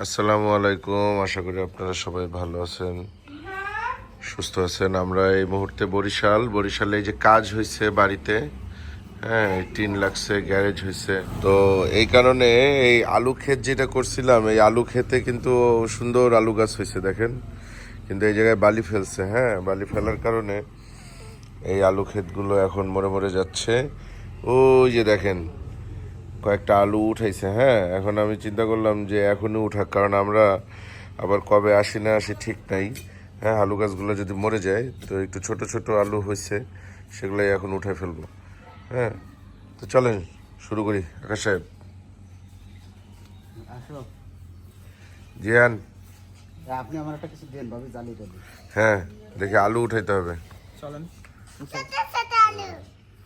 আসসালামু আলাইকুম। আশা করি আপনারা সবাই ভালো আছেন, সুস্থ আছেন। আমরা এই মুহূর্তে বরিশাল। বরিশালে এই যে কাজ হয়েছে বাড়িতে হ্যাঁ টিন লাগছে, গ্যারেজ হয়েছে। তো এই কারণে এই আলু ক্ষেত যেটা করছিলাম, এই আলু ক্ষেতে কিন্তু সুন্দর আলু গাছ হয়েছে, দেখেন। কিন্তু এই জায়গায় বালি ফেলছে হ্যাঁ বালি ফেলার কারণে এই আলু ক্ষেতগুলো এখন মরে মরে যাচ্ছে। ওই যে দেখেন কয়েকটা আলু উঠাইছে হ্যাঁ? এখন আমি চিন্তা করলাম যে এখনই উঠাক কারণ আমরা আবার কবে আসি না আসি ঠিক নাই হ্যাঁ? আলু গাছগুলো যদি মরে যায় তো একটু ছোট ছোট আলু হয়েছে সেগুলোই এখন উঠাই ফেলব হ্যাঁ? তো চলেন শুরু করি। আকাশ সাহেব। আসো। জিয়ান। আপনি আমার একটা কিছু দেন ভাবি জ্বালিয়ে দেন। হ্যাঁ দেখি আলু উঠাইতে হবে। চলেন। ছোট ছোট আলু।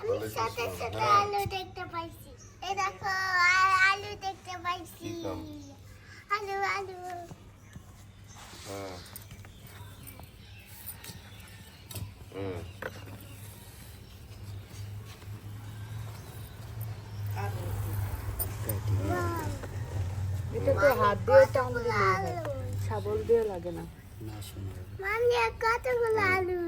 আমি ছোট ছোট আলু দেখতে পাইছি। এই দেখো আলু দেখতে পাইছি। আলু আলু। হ্যাঁ। হুম। এটা তো হাত দিয়ে টান দিলে শাবল দিয়ে লাগে না। না শুনে। মামি কতগুলো আলু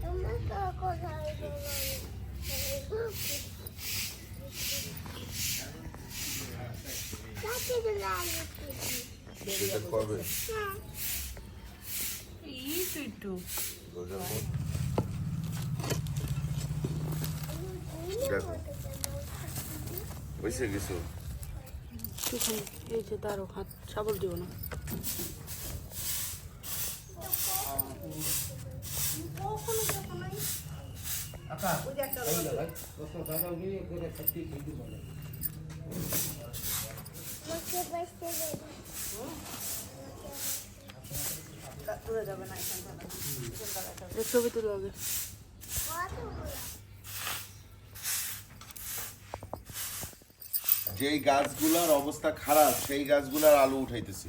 তোমাকে কোথায় কতগুলো আলু সেটা কবে এই তো একটু? দেখো বুঝছে কিছু এই যে তারও হাত শাবল দিব না মুখে বসতে দেবে এই ছবি তুলো আগে। যেই গাছগুলোর অবস্থা খারাপ সেই গাছগুলোর আলু উঠাইতেছি।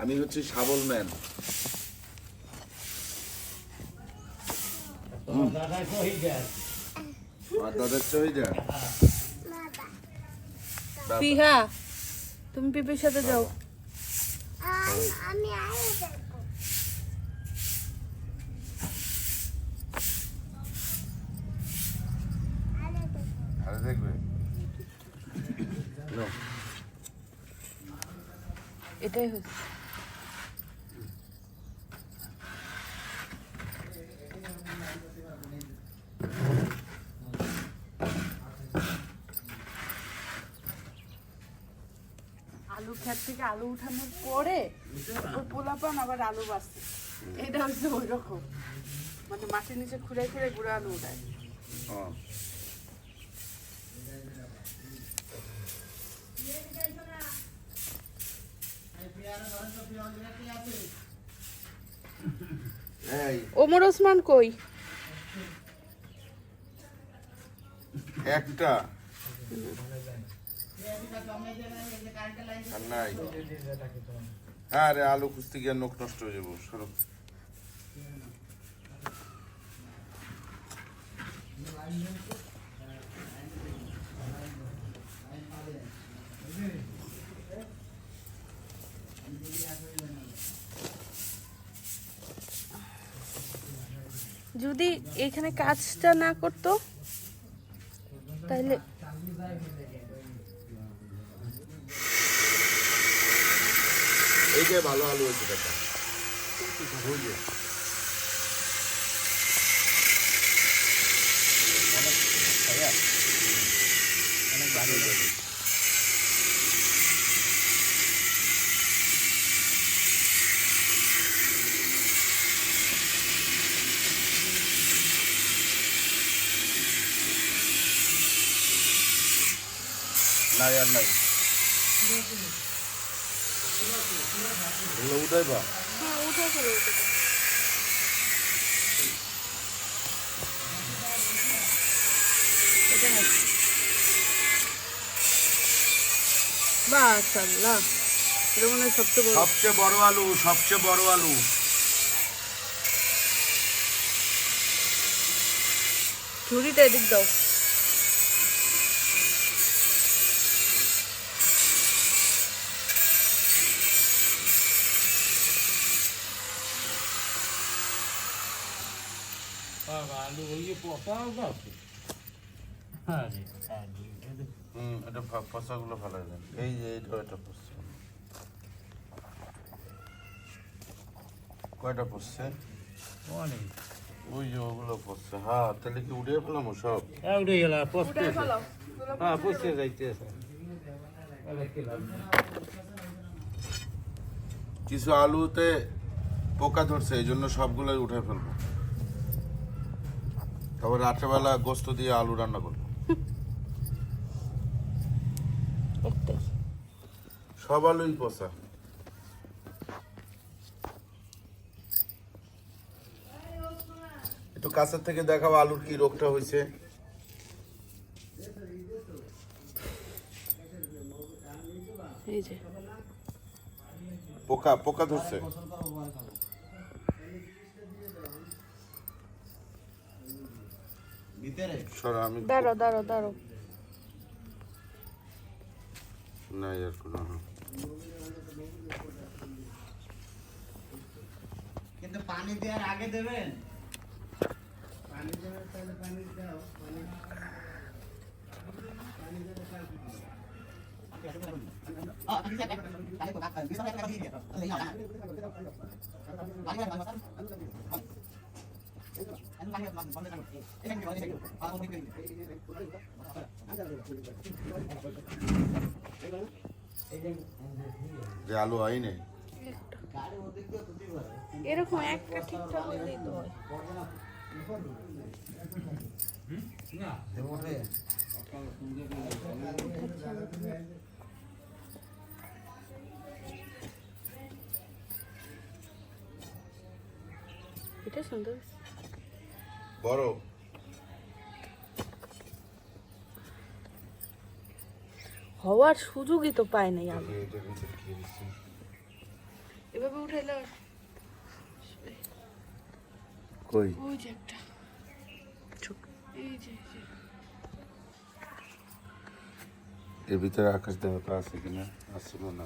আমি হচ্ছে শাবল ম্যান বাবা পিহা তুমি পিপির সাথে যাও। আমি দেখবে। এটাই হচ্ছে আলু ক্ষেত থেকে আলু উঠানোর পরে ওই পোলাপান আবার আলু বাঁচছে। এটা হচ্ছে ওই রকম মানে মাটির নিচে খুঁড়ে খুঁড়ে গুঁড়ো আলু উঠায়। এই। ওমর ওসমান কই? একটা। আর নাই। হ্যাঁ রে, আলু খুঁজতে গিয়ে নখ নষ্ট হয়ে যাব, সরো। যদি এখানে কাজটা না করতো, তাহলে এই যে ভালো আলু হয়েছে দেখা ওই যে। অনেক ভালো যাবে নাই আর নাই এগুলো উঠাইবা হ্যাঁ উঠে ফেলো উঠে ফেলো। এটা মাশাআল্লাহ এটা মনে সবচেয়ে বড়। সবচেয়ে বড় আলু সবচেয়ে বড় আলু। ঝুড়িটা এদিক দাও। এই যে এইটা ওই যে ওগুলো পচছে হ্যাঁ তাহলে কি উড়িয়ে পেলাম সব উঠাই ফেলাও কিছু আলুতে পোকা ধরছে, এই জন্য সবগুলোই উঠে ফেলব। তারপর রাত্রেবেলা গোস্ত দিয়ে আলু রান্না করব। সব আলুই পচা একটু কাছের থেকে দেখাও আলুর কি রোগটা হয়েছে। পোকা পোকা ধরছে ভিতরে সর আমি দাঁড়ো দাঁড়ো দাঁড়ো না আর কোনো। কিন্তু পানি দেওয়ার আগে দেবেন। পানি দেওয়ার তাহলে পানি দাও। পানি যে আলু হয়নি। এরকম একটা ঠিকঠাক হলেই তো। এটা সুন্দর। বড়। হওয়ার সুযোগই তো পায় নাই কি এভাবে উঠাইলে কই? ওই যে একটা। এই যে। এর ভিতরে আকাশ দেবতা আছে কিনা? আসছিল না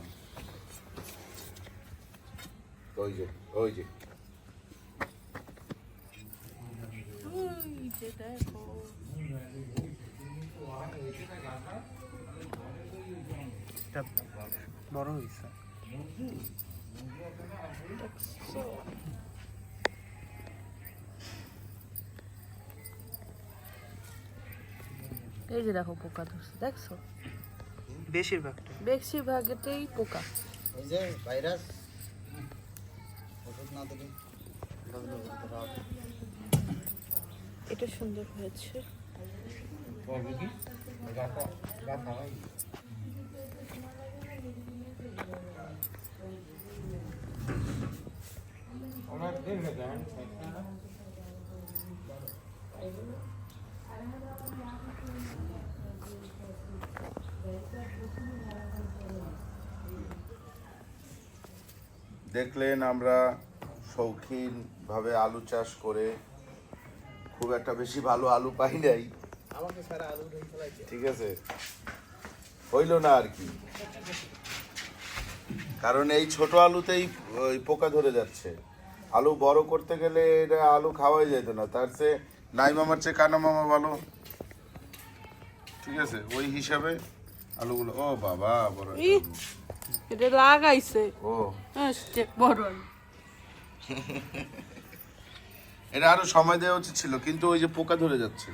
ওই যে ওই যে। ওই যে দেখো বড় হয়েছে। এই যে দেখো পোকা ধরছে দেখছ? বেশিরভাগটা। বেশিরভাগেতেই পোকা। এই যে ভাইরাস ওষুধ না দিলে। এটা সুন্দর হয়েছে। দেখলেন আমরা শৌখিন ভাবে আলু চাষ করে খুব একটা বেশি ভালো আলু পাই নাই। আমাকে সারা আলু ঠিক আছে। হইল না আর কি। কারণ এই ছোট আলুতেই ওই পোকা ধরে যাচ্ছে। আলু বড় করতে গেলে এটা আলু খাওয়াই যেত না। তার চেয়ে নাই মামার চেয়ে কানা মামা ভালো। ঠিক আছে ওই হিসাবে আলুগুলো ও বাবা বড়। এটা লাগাইছে। ও। আসছে বড় এটা আরও সময় দেওয়া উচিত ছিল কিন্তু ওই যে পোকা ধরে যাচ্ছে।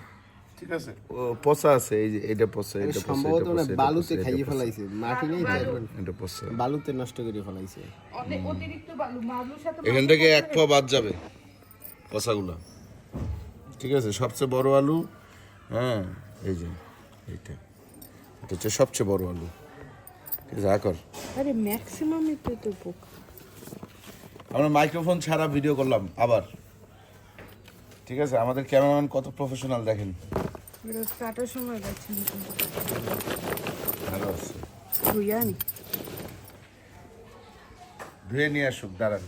ঠিক আছে? ও পচা আছে এই যে এটা পচা এটা পচা সম্ভবত না বালুতে খাইয়ে ফেলাইছে মাটি নেই তো এটা পচা বালুতে নষ্ট করে ফেলাইছে। অতিরিক্ত বালু মালুর সাথে এখান থেকে এক পা বাদ যাবে পচাগুলো ঠিক আছে? সবচেয়ে বড় আলু হ্যাঁ এই যে এইটা। এটা হচ্ছে সবচেয়ে বড় আলু। ঠিক আছে আকর আরে ম্যাক্সিমামই তো তো পোকা। আমরা মাইক্রোফোন ছাড়া ভিডিও করলাম আবার। ঠিক আছে? আমাদের ক্যামেরাম্যান কত প্রফেশনাল দেখেন? কাটার সময় ভালো আছে। ধুয়ে নিয়ে আসুক দাঁড়ান।